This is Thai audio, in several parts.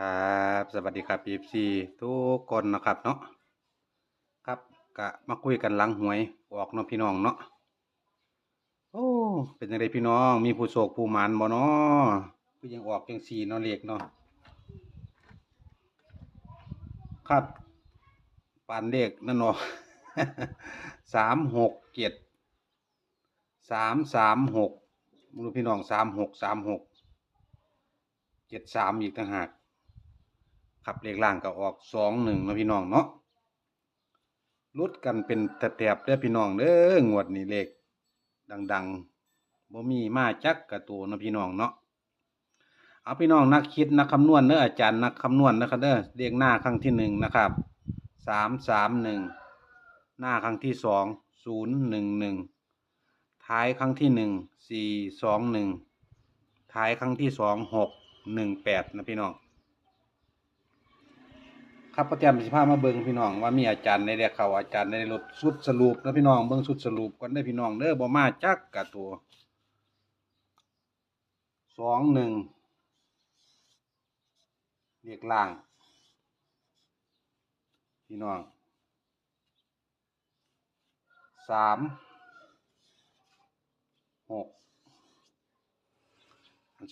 ครับ สวัสดีครับ FC ทุกคนนะครับเนาะครับกะมาคุยกันหลังหวยออกเนาะพี่น้องเนาะโอ้เป็นยังไงพี่น้องมีผู้โศกผู้หมานบ่เนาะคือยังออกจังสี่เนาะเลขเนาะครับปานเลขนั่นเนาะสามหกเจ็ดสามสามหกมึงดูพี่น้องสามหกสามหกเจ็ดสามอีกต่างหาก ขับเลขล่างก็ออกสองหนึ่งนะพี่น้องเนาะลุดกันเป็นแถบๆเด้อพี่น้องเด้องวดนี้เลขดังๆบ่มีมาจักกระตัวนะพี่น้องเนาะเอาพี่น้องนักคิดนักคำนวณเด้ออาจารย์นักคำนวณนะครับเด้อเลขหน้าครั้งที่หนึ่งนะครับสามสามหนึ่งหน้าครั้งที่สองศูนย์หนึ่งหนึ่งท้ายครั้งที่หนึ่งสี่สองหนึ่งท้ายครั้งที่สองหกหนึ่งแปดนะพี่น้อง ครับประจำสิพามาเบิ่งพี่น้องว่ามีอาจารย์ในเรียกเขาอาจารย์ในรถสุดสรุปนะพี่น้องเบิ่งสุดสรุปก่อนได้พี่น้องเด้อบ่มาจักกะตัวสองหนึ่งเรียกล่าง พี่น้องสามหก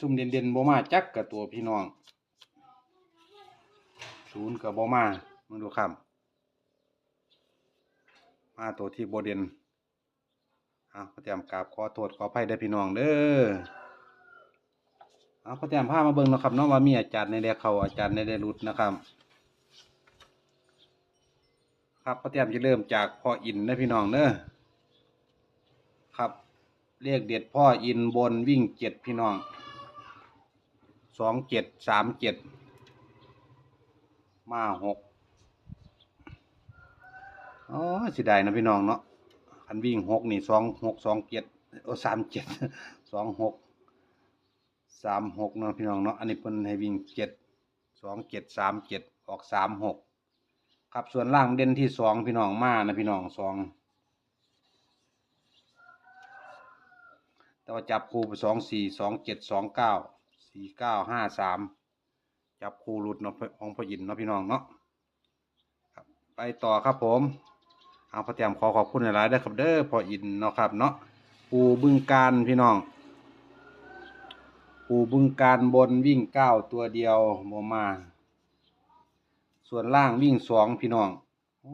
ซุ่มเด่นๆบ่มาจักกะตัวพี่น้อง ศูนย์กับบมามึงดูคำมาตัวที่โบเดนเอาพระเตรียมกราบขอโทษขออภัยได้พี่น้องเด้อเอาพระเตรียมผ้ามาเบิ่งเนาะครับเนาะว่ามีอาจารย์ในเรียเขาอาจารย์ในได้รุดนะครับ ครับพระเตรียมจะเริ่มจากพ่ออินนะพี่น้องเด้อครับเรียกเด็ดพ่ออินบนวิ่งเจ็ดพี่น้องสองเจ็ดสามเจ็ด มาหกอ๋อสิได้นะพี่น้องเนาะคันวิ่งหกนี่สองหกสองเจ็ดโอ้สามเจ็ดสองหกสามหกเนาะพี่น้องเนาะอันนี้เพิ่นให้วิ่งเจ็ดสองเจ็ดสามเจ็ดออกสามหกครับส่วนล่างเด่นที่สองพี่น้องมานะพี่น้องสองแต่ว่าจับคู่ไปสองสี่สองเจ็ดสองเก้าสี่เก้าห้าสาม จับคู่หลุดเนาะของพ่อยินเนาะพี่น้องเนาะครับไปต่อครับผมเอาพระเตรียมขอขอบคุณหลายๆเด้ครับเด้อพ่ออินเนาะครับเนาะปูบึงการพี่น้อง ปูบึงการบนวิ่งเก้าตัวเดียวโมมา ส่วนล่างวิ่งสองพี่น้องอ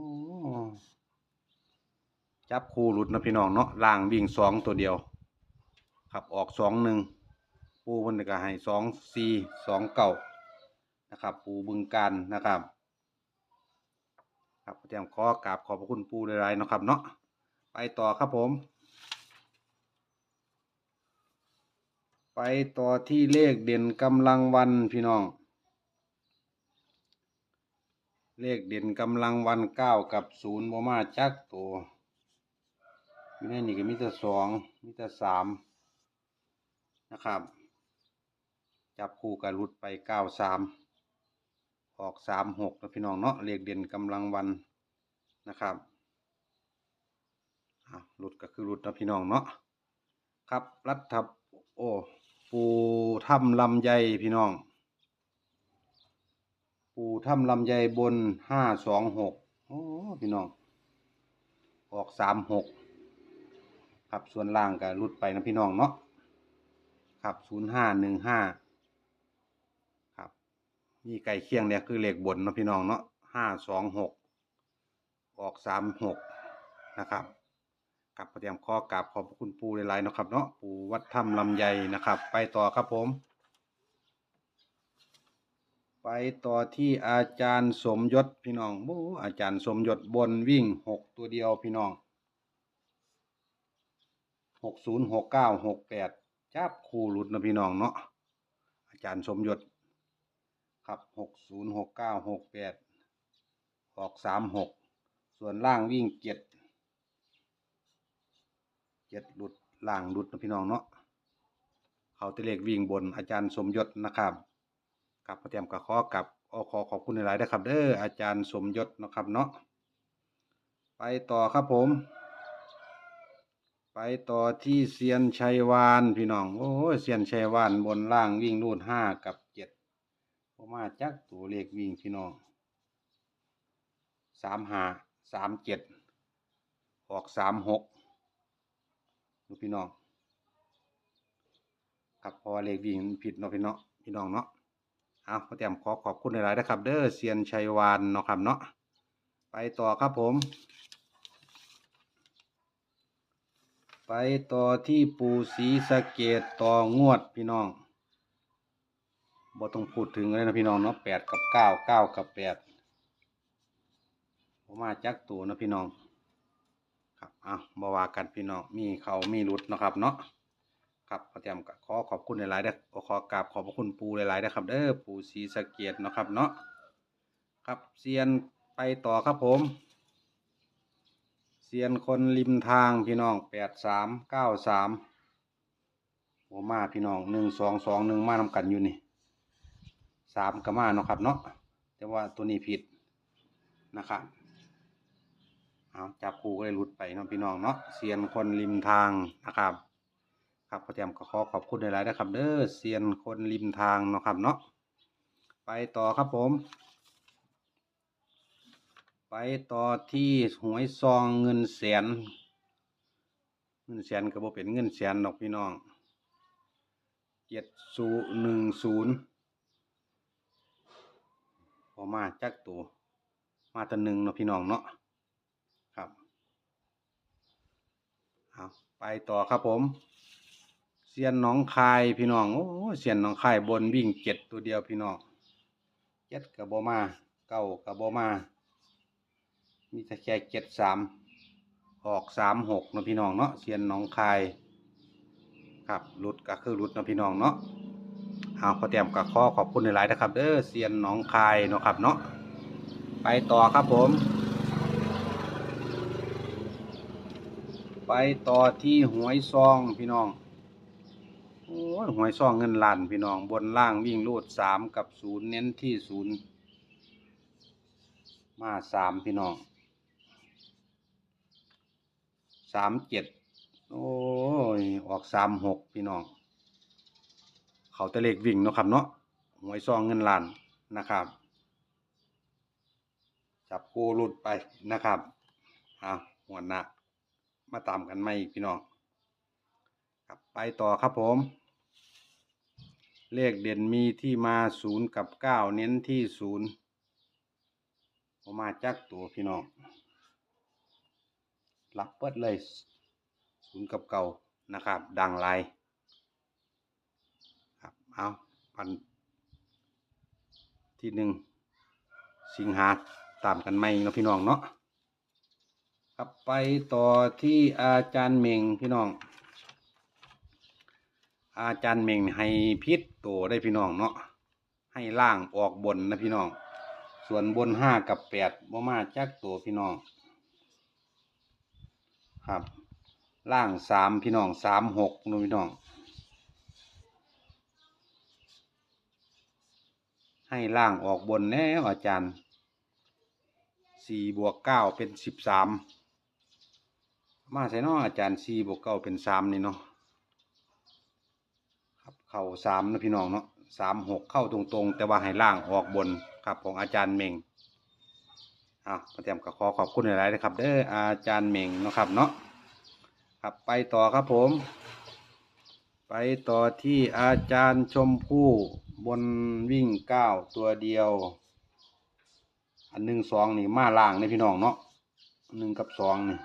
จับคู่หลุดเนาะพี่น้องเนาะล่างวิ่งสองตัวเดียวครับออกสองหนึ่งปูเพิ่นก็ให้สองสี่สองเก้า นะครับ ปูบึงการนะครับครับเตรียมขอกราบขอบพระคุณปูหลายๆนะครับเนาะไปต่อครับผม ไปต่อที่เลขเด่นกำลังวันพี่น้อง เลขเด่นกำลังวันเก้ากับศูนย์บมาจักตัวมีในนี่ก็มีแต่สองมีแต่สามนะครับ จับคู่กับรุดไปเก้าสาม ออกสามหกนะพี่น้องเนาะเลขเด่นกำลังวันนะครับหลุดก็คือหลุดนะพี่น้องเนาะครับ รัฐบโอ้ปูถ้ำลำไยพี่น้อง ปูถ้ำลำไยบนห้าสองหกโอ้พี่น้อง ออกสามหกครับส่วนล่างก็หลุดไปนะพี่น้องเนาะครับศูนย์ห้าหนึ่งห้า มีไก่เคียงเนี่ยคือเลขบนเนาะพี่น้องเนาะห้าสองหกออกสามหกนะครับกับเตรียมข้อกราบขอบคุณปูหลายๆนะครับ เนาะปูวัดถ้ำลำไยนะครับ ไปต่อครับผม ไปต่อที่อาจารย์สมยศพี่น้องโอ้อาจารย์สมยศบนวิ่งหกตัวเดียวพี่น้องหกศูนย์หกเก้าหกแปดจับคู่หลุดนะพี่น้องเนาะอาจารย์สมยศ ครับหกศูนย์หกเก้าหกแปดออกสามหกส่วนล่างวิ่งเจ็ดเจ็ดหลุดล่างหลุดนะพี่น้องเนาะเขาตะเลขวิ่งบนอาจารย์สมยศนะครับกับพระเตรียมกับขอกับอขอขอบคุณหลายๆนะครับ เด้ออาจารย์สมยศนะครับเนาะไปต่อครับผม ไปต่อที่เซียนชัยวานพี่น้องโอ้เซียนชัยวานบนล่างวิ่งรูดห้ากับเจ็ด ผมมาจักตัวเลขวิ่งพี่น้องสามห้าสามเจ็ดออกสามหกดูพี่น้องครับพอเลขวิ่งผิดเนาะพี่น้องพี่น้องเนาะเอาขอเตรียมขอขอบคุณหลายๆนะครับ เด้อเซียนชัยวานเนาะครับเนาะไปต่อครับผม ไปต่อที่ปูสีสะเกตต่องวดพี่น้อง บ่ต้องพูดถึงเลยนะพี่น้องเนาะแปดกับเก้าเก้ากับแปดผมมาจักตัวนะพี่น้อง ครับอะบ่ว่ากันพี่น้อง มีเขามีรุดนะครับเนาะ ครับขอเตรียมก็ขอขอบคุณหลายๆเด้อขอกราบขอบพระคุณปูหลายๆนะครับ เด้อปูสีสะเกตเนะครับเนาะ ครับเซียนไปต่อครับผมเซียนคนริมทางพี่น้องแปดสามเก้าสามโอมาพี่น้องหนึ่งสองสองหนึ่งมานำกันอยู่นี่ามก็มาเนาะครับเนาะแต่ว่าตัวนี้ผิดนะครับเอาจับคู่ก็เลยหลุดไปเนาะพี่น้องเนาะเซียนคนริมทางนะครับ ครับขอเตรียมก็ขอขอบคุณหลายๆนะครับเด้อเซียนคนริมทางเนาะครับเนาะไปต่อครับผม ไปต่อที่หวยซองเงินแสน เงินแสนก็บ่เป็นเงินแสนดอกพี่น้องเจ็ดศูนย์หนึ่งศูนย์ อมาจักตัว มาตัวหนึ่งเนาะพี่น้องเนาะครับเอาไปต่อครับผมเซียนน้องคายพี่น้องโอ้เซียนน้องคายบนวิ่งเจ็ดตัวเดียวพี่น้องเจ็ดกับโบมาเก้ากับโบมา มีแต่แค่เจ็ดสามออกสามหกเนาะพี่น้องเนาะเซียนน้องคายครับรุดก็คือรุดเนาะพี่น้องเนาะ เอาขอเตรียมกับข้อขอบคุณหลายๆนะครับเด้อเซียนหนองคายเนาะครับเนาะไปต่อครับผม ไปต่อที่หวยซองพี่น้องโอ้ยหวยซองเงินล้านพี่น้องบนล่างวิ่งรูดสามกับศูนย์เน้นที่ศูนย์มาสามพี่น้องสามเจ็ดโอ้ยออกสามหกพี่น้อง เขาแตะเลขวิ่งเนาะครับเนาะหวยซองเงินล้านนะครับ จับกูหลุดไปนะครับเอาหัวหน้ามาตามกันไหมพี่น้องครับไปต่อครับผม เลขเด่นมีที่มาศูนย์กับเก้าเน้นที่ศูนย์ผมมาจักตัวพี่น้องรับเปิดเลยศูนย์กับเก่านะครับ ดังไร เอาพันที่หนึ่งสิงหาตามกันไหมเนาะพี่น้องเนาะครับไปต่อที่อาจารย์เมงพี่น้อง อาจารย์เมงให้พิษตัวได้พี่น้องเนาะให้ล่างออกบนนะพี่น้อง ส่วนบนห้ากับแปดบ่มาจักตัวพี่น้อง ครับ ล่างสามพี่น้องสามหกนู่นพี่น้อง ให้ล่างออกบนแน่อาจารย์สี่บวกเก้าเป็นสิบสามมาใส่เนาะอาจารย์สี่บวกเก้าเป็นสามนี่เนาะครับเข้าสามนะพี่น้องเนาะสามหกเข้าตรงๆ แต่ว่าให้ล่างออกบนครับของอาจารย์เมงอะมาเตรียมกับขอขอบคุณหลายๆนะครับเด้ออาจารย์เมงนะครับเนาะครับไปต่อครับผม ไปต่อที่อาจารย์ชมพู่บนวิ่งเก้าตัวเดียว อันหนึ่งสองนี่มาล่างนี่พี่น้องเนาะหนึ่งกับสองนี่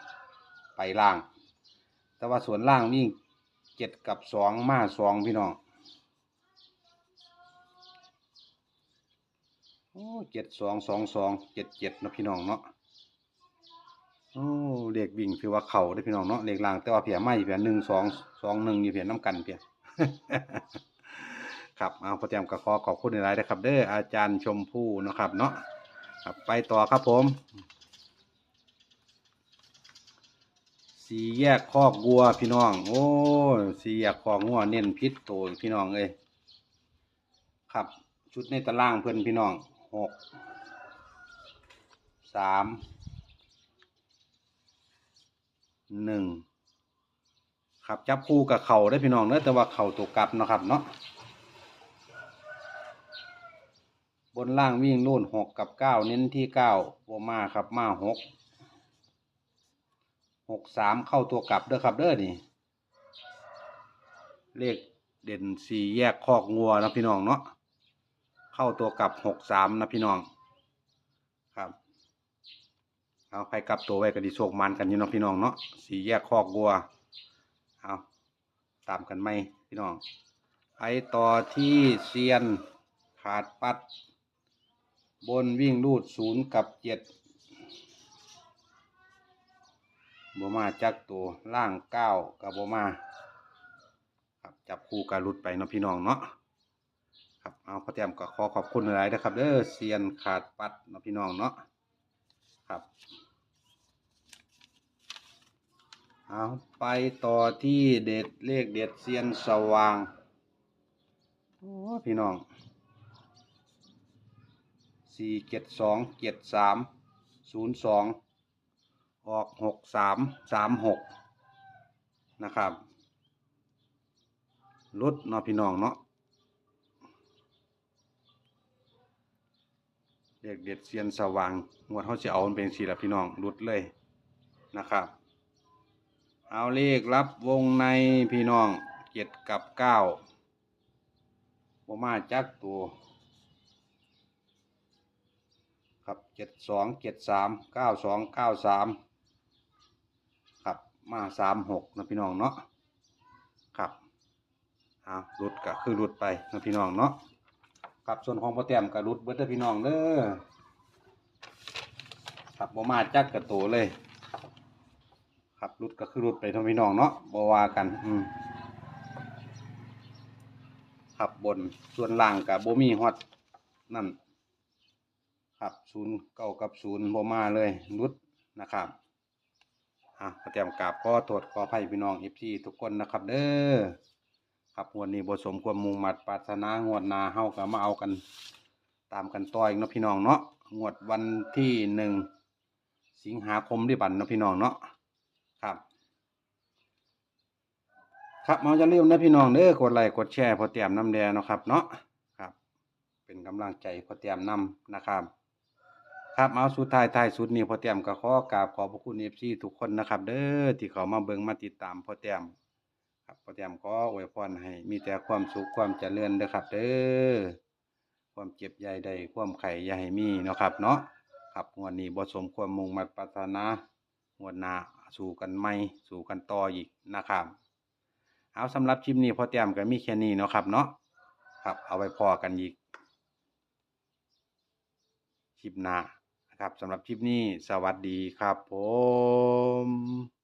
ไปล่าง แต่ว่าส่วนล่างวิ่งเจ็ดกับสองมาสองพี่น้องโอ้เจ็ดสองสองสองเจ็ดเจ็ดนะพี่น้องเนาะ โอ้เลขวิ่งคือว่าเข่าได้พี่น้องเนาะเลขล่างแต่ว่าเพียไม่เพียหนึ่งสองสองหนึ่งอยู่เพียน้ำกันเพียครับเอาพอเตรียมกับขอขอบคุณในไลน์นะครับ เด้ออาจารย์ชมพู่นะครับ เนาะครับไปต่อครับผมสีแยกคอกวัวพี่น้อง โอ้สีแยกคอกวัวเน้นพิษโตวพี่น้องเอ้ยครับ ชุดในตารางเพื่อนพี่น้องหกสาม หนึ่งครับจับคู่กับเข่าได้พี่น้องเนอะแต่ว่าเข่าตัวกลับนะครับเนาะบนล่างวิ่งรุ่นหกกับเก้าเน้นที่เก้าโบมาครับมาหกหกสามเข้าตัวกลับเด้อครับเด้อนี่เลขเด่นสี่แยกคอกงัวนะพี่น้องเนาะเข้าตัวกลับหกสามนะพี่น้องครับ เอาไปกลับตัวไว้ก็ดีโชคมันกันอยู่เนาะพี่น้องเนาะสีแยกคอกงัวเอาตามกันไหมพี่น้องไปต่อที่เซียนขาดปัด บนวิ่งรูดศูนย์กับเจ็ดบมาจักตัวล่างเก้ากับบมาครับจับคู่การรุดไปเนาะพี่น้องเนาะครับเอาพ่อแต้มก็ขอขอบคุณหลายๆนะครับเด้อเซียนขาดปัดเนาะพี่น้องเนาะ ครับ เอาไปต่อที่เด็ดเลขเด็ดเซียนสว่าง โอ้พี่น้องสี่เจ็ดสองเจ็ดสามศูนย์สองออกหกสามสามหกนะครับรถเนาะพี่น้องเนาะ เด็กเด็ดเซียนสว่างงวดเขาจะเอาเป็นสีละพี่น้องรุดเลยนะครับ เอาเลขรับวงในพี่น้องเจ็ดกับเก้าบมาจักตัว ครับเจ็ดสองเจ็ดสามเก้าสองเก้าสามครับมาสามหกนะพี่น้องเนาะครับเอารุดก็คือรุดไปนะพี่น้องเนาะ ครับส่วนของโปรแตมก็รุดเบิดเด้อพี่น้องเด้อครับบ่มาจักกระโตเลย ครับรุดก็คือรุดไปท่าพี่น้องเนาะบ่ว่ากัน อืมครับบนส่วนล่างกับโบมีฮอดนั่นครับศูนย์เก้ากับศูนย์บมาเลยรุดนะครับอะโปรแตมกราบขอโทษขออภัยพี่น้องเอฟซีทุกคนนะครับเด้อ ครับงวดนี้บ่สมความมุ่งมัดปรารถนางวดนาเฮาก็มาเอากัน ตามกันต่ออีกเนาะพี่น้องเนาะงวดวันที่หนึ่งสิงหาคมที่บันเนาะพี่น้องเนาะครับ ครับมาจะลืมนะพี่น้องเด้อกดไลค์กดแชร์พอเตรียมน้ำแดงเนาะครับเนาะครับ เป็นกำลังใจพอเตรียมนำนะครับครับเอาสุดท้ายท้ายสุดนี้พอเตรียมก็ขอกราบขอบพระคุณ FC ทุกคนนะครับ เด้อที่เขามาเบิ่งมาติดตามพอเตรียม ครับพอเตรียมก็อวยพรให้มีแต่ความสุขความเจริญเด้อครับเด้อความเจ็บใหญ่ใดความไข่ให้มีเนาะครับเนาะครับงวดนี้บสมความมุ่งมัดปรารถนางวดหน้าสู่กันใหม่สู่กันต่ออีกนะครับเอาสำหรับคลิปนี้พอเตรียมก็มีแค่นี้เนาะครับเนาะครับเอาไว้พอกันอีกคลิปหน้านะครับสำหรับคลิปนี้สวัสดีครับผม